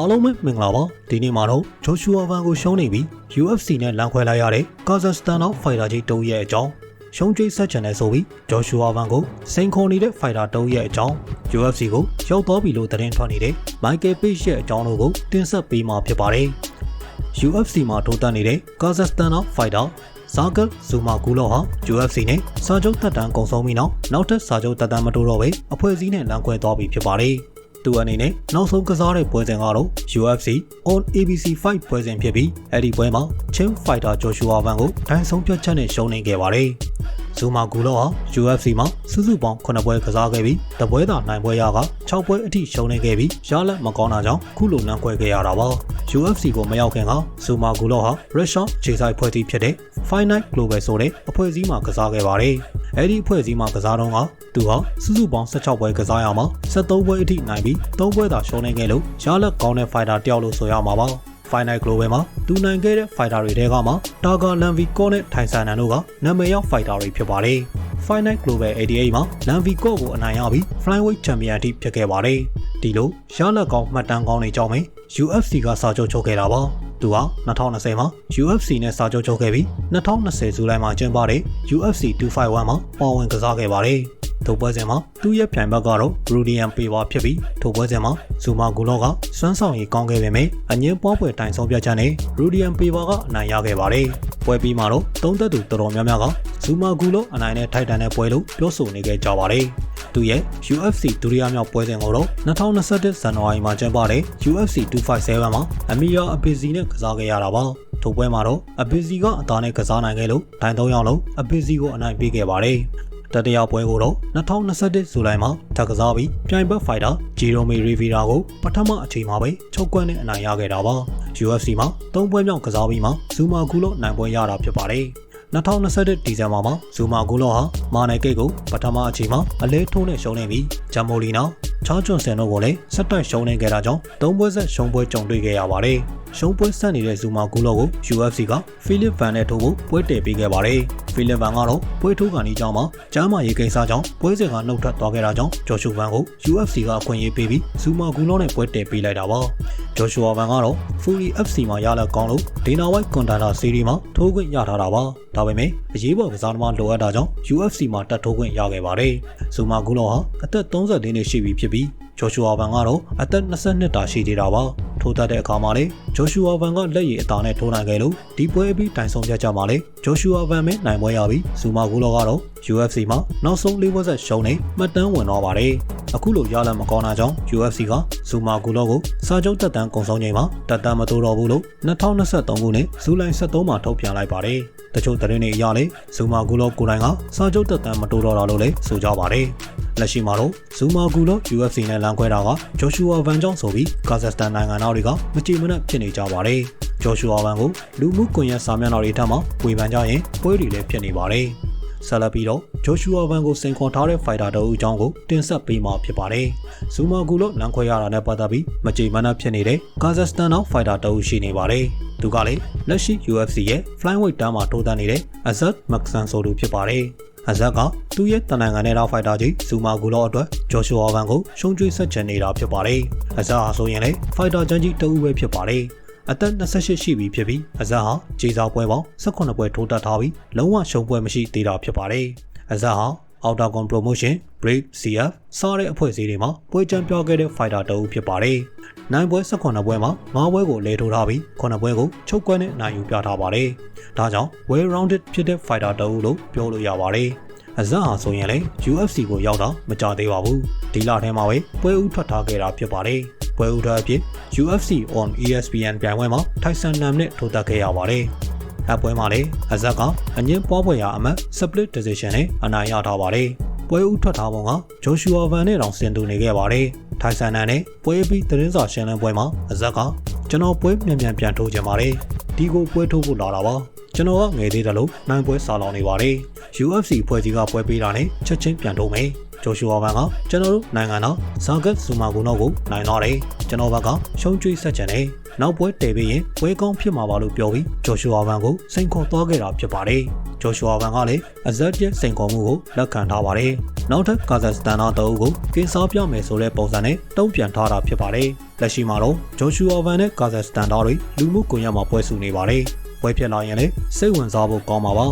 အားလုံးပဲမင်္ဂလာပါဒီနေ့မှာတော့ဂျိုရှူအာဗန်ကိုရှုံးနေပြီး UFC နဲ့လမ်းခွဲလိုက်ရတဲ့ကာဇက်စတန်နောက်ဖိုင်တာကြီးတုံးရဲ့အကြောင်းရှုံးကျွေးဆက်ချန်တဲ့ဆိုပြီးဂျိုရှူအာဗန်ကိုစိန်ခေါ်နေတဲ့ဖိုင်တာတုံးရဲ့အကြောင်း UFC ကိုရောက်သွားပြီလို့သတင်းထွက်နေတဲ့မိုက်ကယ်ပေ့ရဲ့အကြောင်းတို့ကိုတင်ဆက်ပေးမှာဖြစ်ပါတယ် UFC မှာထိုးတက်နေတဲ့ကာဇက်စတန်နောက်ဖိုင်တာဇာဂတ်ဇူမာကူလောဟာ UFC နဲ့စာချုပ်တက်တန်းကုန်ဆုံးပြီးနောက်နောက်ထပ်စာချုပ်တက်တန်းမတိုးတော့ပဲအဖွဲ့အစည်းနဲ့လမ်းခွဲသွားပြီဖြစ်ပါတယ်။ သူအနေနဲ့နောက်ဆုံးကစားတဲ့ပွဲစဉ်ကတော့ UFC on ABC Fight ပွဲစဉ်ဖြစ်ပြီးအဲ့ဒီပွဲမှာ Chin Fighter Joshua Van ကိုဒိုင်းဆုံးဖြတ်ချက်နဲ့ရှုံးနိမ့်ခဲ့ပါတယ်။ဇူမာကူလောဟာ UFC မှာစုစုပေါင်း9ပွဲကစားခဲ့ပြီးတပွဲသာနိုင်ပွဲရက6ပွဲအထိရှုံးနေခဲ့ပြီးရလက်မကောင်းတာကြောင့်ခုလိုလမ်းခွဲခဲ့ရတာပါ။ UFC ကိုမရောက်ခင်ကဇူမာကူလောဟာရုရှားခြေဆိုင်ဖွဲ့စည်းဖြစ်တဲ့ Finite Global ဆိုတဲ့အဖွဲ့အစည်းမှာကစားခဲ့ပါတယ်။ အဲဒီအဖွဲ့အစည်းမှာကစားတော့ကသူဟာစုစုပေါင်း16ပွဲကစားရမှာ73ပွဲအထိနိုင်ပြီး3ပွဲသာရှုံးနေခဲ့လို့ရလက်ကောင်းတဲ့ fighter တယောက်လို့ဆိုရမှာပါ။ Finite Global မှာသူနိုင်ခဲ့တဲ့ fighter တွေထဲကမှတာဂါလန်ဗီကောနဲ့ထိုင်ဆန်နန်တို့ကနာမည်ရောက် fighter တွေဖြစ်ပါတယ်။ Finite Global 88မှာလန်ဗီကောကိုအနိုင်ရပြီး Flyweight Champion အထိဖြစ်ခဲ့ပါတယ်။ဒီလိုရလက်ကောင်းမှတ်တမ်းကောင်းတွေကြောင့်ပဲ UFC ကစာချုပ်ချုပ်ခဲ့တာပါ။ သူဟာ2020မှာ UFC နဲ့စာချုပ်ချုပ်ခဲ့ပြီး2020ဇူလိုင်မှာကျင်းပတဲ့ UFC 251မှာပါဝင်ကစားခဲ့ပါတယ်။ထိုပွဲစဉ်မှာသူ့ရဲ့ပြိုင်ဘက်ကတော့ Rudian Pewa ဖြစ်ပြီးထိုပွဲစဉ်မှာဇူမာဂူလောကစွမ်းဆောင်ရည်ကောင်းခဲ့ပေမဲ့အငင်းပွားပွဲတိုင်ဆုံးပြတ်ချက်နဲ့ Rudian Pewa ကအနိုင်ရခဲ့ပါတယ်။ပွဲပြီးမှာတော့သုံးသက်သူတော်တော်များများကဇူမာဂူလောအနိုင်နဲ့ထိုက်တန်တဲ့ပွဲလို့ပြောဆိုနေခဲ့ကြပါတယ်။ သူရဲ့ UFC ဒုတိယမြောက်ပွဲစဉ်ကိုတော့2021ဇန်နဝါရီမှာကျင်းပတဲ့ UFC 257မှာအမီယာအပီစီနဲ့ကစားခဲ့ရတာပါ။ထိုပွဲမှာတော့အပီစီကအသားနဲ့ကစားနိုင်ခဲ့လို့ဒိုင်၃ယောက်လုံးအပီစီကိုအနိုင်ပေးခဲ့ပါတယ်။တတိယပွဲကိုတော့2021ဇူလိုင်မှာထပ်ကစားပြီးပြိုင်ဘက်ဖိုက်တာဂျီရိုမီရီဗီရာကိုပထမအချိန်မှာပဲချုပ်ကွန်းနဲ့အနိုင်ရခဲ့တာပါ UFC မှာ၃ပွဲမြောက်ကစားပြီးမှဇူမာကူလောနိုင်ပွဲရတာဖြစ်ပါတယ် 2021ဒီဇင်ဘာမှာဇူမာဂူလောဟာမာနယ်ကိတ်ကိုပထမအချိန်မှာအလဲထိုးနဲ့ရှုံးနေပြီးဂျမ်မိုလီနာ ချားကျွန်းစင်တို့ကိုလည်းဆက်တိုက်ရှုံးနေခဲ့တာကြောင့်သုံးပွဲဆက်ရှုံးပွဲကြုံတွေ့ခဲ့ရပါတယ်။ရှုံးပွဲဆက်နေတဲ့ဇူမာဂူလောကို UFC ကဖိလစ်ဗန်နဲ့ထိုးဖို့ပွဲတည်ပေးခဲ့ပါတယ်။ဖိလစ်ဗန်ကတော့ပွဲထိုးကန်ဒီကြောင့်မှာကျမ်းမာရေးကိစ္စကြောင့်ပွဲစဉ်ကနှုတ်ထွက်သွားခဲ့တာကြောင့်ဂျော်ရှူဗန်ကို UFC ကအခွင့်အရေးပေးပြီးဇူမာဂူလောနဲ့ပွဲတည်ပေးလိုက်တာပါ။ဂျော်ရှူဗန်ကတော့ Fury FC မှာရလက်ကောင်းလို့ဒေနာဝိုက်ကွန်တန်တာစီးရီးမှာထိုးခွင့်ရထားတာပါ။ဒါပေမဲ့အရေးပေါ်ကစားသမားလိုအပ်တာကြောင့် UFC မှာတက်ထိုးခွင့်ရခဲ့ပါတယ်။ဇူမာဂူလောဟာအသက်30နှစ်ရှိပြီဖြစ်ပြီးဂျော်ရှူအာဗန်ကတော့အသက်22တာရှိသေးတာပါထိုးတတ်တဲ့အခါမှာလေဂျော်ရှူအာဗန်ကလက်ရည်အသာနဲ့ထိုးနိုင်ခဲ့လို့ဒီပွဲပြီးတိုင်ဆုံးပြကြမှာလေဂျော်ရှူအာဗန်ပဲနိုင်ပွဲရပြီးဇူမာဂူလောကတော့ UFC မှာနောက်ဆုံးလေးပွဲဆက်ရှုံးနေမှတ်တမ်းဝင်တော့ပါတယ်အခုလိုရလမကောင်းတာကြောင့် UFC ကဇူမာဂူလောကိုစာချုပ်တက်တန်းကုန်ဆုံးချိန်မှာတက်တန်းမတိုးတော့ဘူးလို့2023ခုနှစ်ဇူလိုင်23မှာထုတ်ပြန်လိုက်ပါတယ်တချို့သတင်းတွေအရလေဇူမာဂူလောကိုယ်တိုင်ကစာချုပ်တက်တန်းမတိုးတော့တာလို့လည်းဆိုကြပါတယ် လက်ရှိမှာတော့ဇူမာဂူလော UFC နဲ့လမ်းခွဲတာကဂျော်ရှူအာဗန်ကြောင့်ဆိုပြီးကာဇက်စတန်နိုင်ငံသားတွေကမကြည်မနှက်ဖြစ်နေကြပါတယ်။ဂျော်ရှူအာဗန်ကိုလူမှုကွန်ရက်စာမျက်နှာတွေထက်မှဝေဖန်ကြရင်ပွဲတွေလည်းဖြစ်နေပါတယ်။ဆက်လက်ပြီးတော့ဂျိုရှူအာဗန်ကိုစင်ခွန်ထားတဲ့ဖိုက်တာတို့အကြောင်းကိုတင်ဆက်ပေးမှာဖြစ်ပါတယ်။ဇူမာဂူလောလမ်းခွဲရတာနဲ့ပတ်သက်ပြီးမကြည်မနှက်ဖြစ်နေတဲ့ကာဇက်စတန်နောက်ဖိုက်တာတို့ရှိနေပါတယ်။သူကလည်းလက်ရှိ UFC ရဲ့ flyweight တန်းမှာထိုးတန်းနေတဲ့အဇတ်မက်ဆန်ဆိုသူဖြစ်ပါတယ်။ အဇက်ကသူ့ရဲ့တနင်္ဂနွေနဲ့တော့ဖိုက်တာကြီးဇူမာဂူလောအတွက်ဂျော်ရှူအာဗန်ကိုရှုံးကျွေးဆက်ချင်နေတာဖြစ်ပါတယ်။အဇက်ဟာဆိုရင်လည်းဖိုက်တာချန်ကြီးတဦးပဲဖြစ်ပါတယ်။အသက်28ရှိပြီဖြစ်ပြီးအဇက်ဟာဂျေဇာပွဲပေါင်း18ပွဲထိုးတက်ထားပြီးလုံးဝရှုံးပွဲမရှိသေးတာဖြစ်ပါတယ်။အဇက်ဟာ Octagon Promotion, Brave CF စတဲ့အဖွဲ့အစည်းတွေမှာပွဲချန်ပြခဲ့တဲ့ fighter တဦးဖြစ်ပါတယ်။နိုင်ပွဲ18ပွဲမှာ9ပွဲကိုလဲထိုးထားပြီး9ပွဲကိုချုပ်ကွက်နဲ့နိုင်ယူပြထားပါတယ်။ဒါကြောင့် well rounded ဖြစ်တဲ့ fighter တဦးလို့ပြောလို့ရပါတယ်။အဇက်ဟာဆိုရင်လည်း UFC ကိုရောက်တာမကြသေးပါဘူး။ဒီလထဲမှာပဲပွဲဦးထွက်ထားခဲ့တာဖြစ်ပါတယ်။ပွဲဦးထွက်အဖြစ် UFC on ESPN ပြိုင်ပွဲမှာထိုက်ဆန်နမ်နဲ့ထိုးတက်ခဲ့ရပါတယ်။ အပွဲမှာလည်းအဇက်ကအငင်းပွားပွဲရာအမတ် split decision နဲ့အနိုင်ရထားပါတယ်။ပွဲဦးထွက်ထားပုံကဂျိုရှူအာဗန်နဲ့တောင်ဆင်တူနေခဲ့ပါတယ်။ထိုင်ဆန်နန်နဲ့ပွဲပြီးသတင်းစာရှင်းလင်းပွဲမှာအဇက်ကကျွန်တော်ပွဲမြန်မြန်ပြန်ထိုးကြပါတယ်။ ဒီကိုပွဲထိုးဖို့လာတာပါ။ကျွန်တော်ကငယ်သေးတယ်လို့နိုင်ပွဲစာလောင်နေပါတယ်။ UFC ဖွဲ့စည်းကပွဲပေးတာနဲ့ချက်ချင်းပြန်ထိုးမယ်။ဂျိုရှူအာဗန်ကကျွန်တော်တို့နိုင်ငံတော်ဇာဂတ်ဇူမာဂူနော့ကိုနိုင်သွားတယ်။ကျွန်တော်ဘက်ကရှုံးကျွေးဆက်ချင်တယ်။နောက်ပွဲတည်ပြီးရင်ပွဲကောင်းဖြစ်မှာပါလို့ပြောပြီးဂျိုရှူအာဗန်ကိုစိန်ခေါ်သွားခဲ့တာဖြစ်ပါတယ်။ ဂျိုရှူအာဗန်ကလည်းအဇက်ရဲ့စိန်ခေါ်မှုကိုလက်ခံထားပါတယ်နောက်ထပ်ကာဇက်စတန်သားတအုပ်ကိုကင်းစားပြမယ်ဆိုတဲ့ပုံစံနဲ့တုံ့ပြန်ထားတာဖြစ်ပါတယ်လက်ရှိမှာတော့ဂျိုရှူအာဗန်နဲ့ကာဇက်စတန်သားတွေလူမှုကွန်ရက်မှာပွဲစုနေပါတယ်ပွဲဖြစ်လာရင်လည်းစိတ်ဝင်စားဖို့ကောင်းပါပါ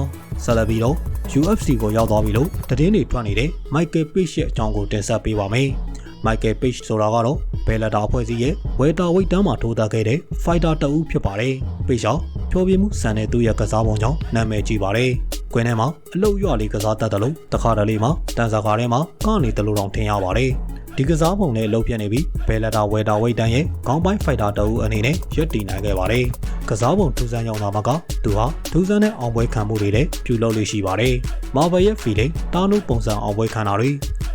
ဆက်လက်ပြီးတော့ UFC ကိုရောက်သွားပြီလို့သတင်းတွေထွက်နေတဲ့ Michael Page ရဲ့အကြောင်းကိုတင်ဆက်ပေးပါမယ်။ Michael Page ဆိုတာကတော့ဘယ်လတာအဖွဲ့အစည်းရဲ့ဝယ်တာဝိတ်တန်းမှာထိုးသားခဲ့တဲ့ fighter တဦးဖြစ်ပါတယ်။ Page ရော ဖြောပြမှုစံတဲ့သူရဲ့ကစားပုံကြောင့်နာမည်ကြီးပါတယ်။ကွင်းထဲမှာအလုတ်ရွလေးကစားတတ်တယ်လို့တခါတလေမှာတန်ဆာကာထဲမှာကနေတယ်လို့တောင်ထင်ရပါတယ်။ဒီကစားပုံနဲ့အလုပ်ပြနေပြီးဘယ်လတာဝယ်တာဝိတ်တန်းရဲ့ခေါင်းပိုင်းဖိုက်တာတအုပ်အနေနဲ့ရပ်တည်နိုင်ခဲ့ပါတယ်။ကစားပုံထူးဆန်းရောက်တာမှာကသူဟာထူးဆန်းတဲ့အောင်ပွဲခံမှုတွေလည်းပြုလုပ်လို့ရှိပါတယ်။ Marvel ရဲ့ feeling တားနုပုံစံအောင်ပွဲခံတာတွေ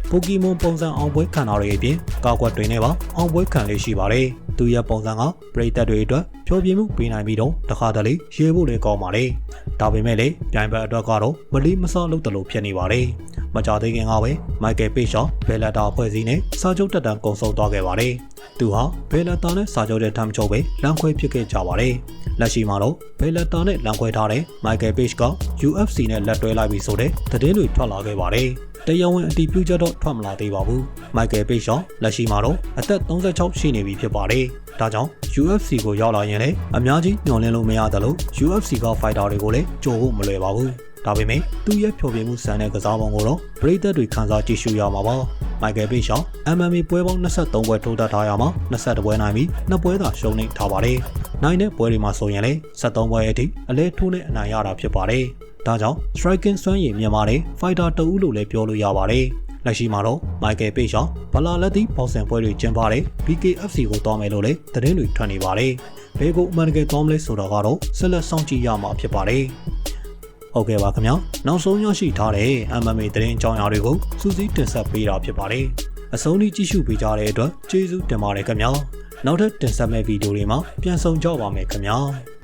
ပိုကီမွန်ပုံစံအောင်ပွဲခံတာတွေအပြင်ကာကွက်တွေနဲ့ပါအောင်ပွဲခံလေးရှိပါတယ်။ သူရဲ့ပုံစံကပရိသတ်တွေအတွက်ဖြောပြမှုပေးနိုင်ပြီးတော့တခါတလေရေးဖို့လည်းကောင်းပါတယ်။ဒါပေမဲ့လည်းပြိုင်ဘက်အတွက်ကတော့မလီမဆလုပ်တယ်လို့ဖြစ်နေပါတယ်။မကြသေးခင်ကပဲမိုက်ကယ်ပေရှော့ဘယ်လက်တာဖွဲ့စည်းနဲ့စာချုပ်တက်တန်ကုံဆုံးသွားခဲ့ပါတယ်။သူဟာဘယ်လက်တာနဲ့စာချုပ်တဲ့ထမ်းချုပ်ပဲလမ်းခွဲဖြစ်ခဲ့ကြပါတယ်။လက်ရှိမှာတော့ဘယ်လက်တာနဲ့လမ်းခွဲထားတဲ့မိုက်ကယ်ပေ့ချ်က UFC နဲ့လက်တွဲလိုက်ပြီဆိုတဲ့သတင်းတွေထွက်လာခဲ့ပါတယ်။ တရားဝင်အတည်ပြုချက်တော့ထွက်မလာသေးပါဘူး။မိုက်ကယ်ပေ့ချ်လက်ရှိမှာတော့အသက်36ရှိနေပြီဖြစ်ပါတယ်။ဒါကြောင့် UFC ကိုရောက်လာရင်လည်းအများကြီးညှော်လင့်လို့မရသလို UFC က fighter တွေကိုလည်းကြိုဖို့မလွယ်ပါဘူး။ဒါပေမဲ့သူ့ရဲ့ဖြောပြမှုစံတဲ့ကစားပုံကိုတော့ပရိသတ်တွေခန်းစားကြည့်ရှုရမှာပါ။မိုက်ကယ်ဘေးရှောင်း MMA ပွဲပေါင်း23ပွဲထိုးတတ်ထားရမှာ22ပွဲနိုင်ပြီး2ပွဲသာရှုံးနေထားပါတယ်။နိုင်တဲ့ပွဲတွေမှာဆိုရင်လည်း73ပွဲအထိအလဲထိုးနဲ့အနိုင်ရတာဖြစ်ပါတယ်။ ဒါကြောင့် striking စွမ်းရည်မြန်မာတဲ့ fighter တဦးလို့လည်းပြောလို့ရပါတယ်။လက်ရှိမှာတော့မိုက်ကယ်ပေ့ရှောင်းဘလာလက်သီးပေါဆန်ပွဲတွေကျင်းပတဲ့ BKFC ကိုတောင်းမယ်လို့လည်းသတင်းတွေထွက်နေပါတယ်။ဘယ်ကိုအမှန်တကယ်တောင်းမလဲဆိုတာကတော့ဆက်လက်စောင့်ကြည့်ရမှာဖြစ်ပါတယ်။ဟုတ်ကဲ့ပါခင်ဗျာနောက်ဆုံးရရှိထားတဲ့ MMA သတင်းအကြောင်းအရာတွေကိုစူးစီးတင်ဆက်ပေးတာဖြစ်ပါတယ်။အဆုံးထိကြည့်ရှုပေးကြတဲ့အတွက်ကျေးဇူးတင်ပါတယ်ခင်ဗျာ။နောက်ထပ်တင်ဆက်မယ့်ဗီဒီယိုတွေမှာပြန်ဆောင်ကြပါမယ်ခင်ဗျာ။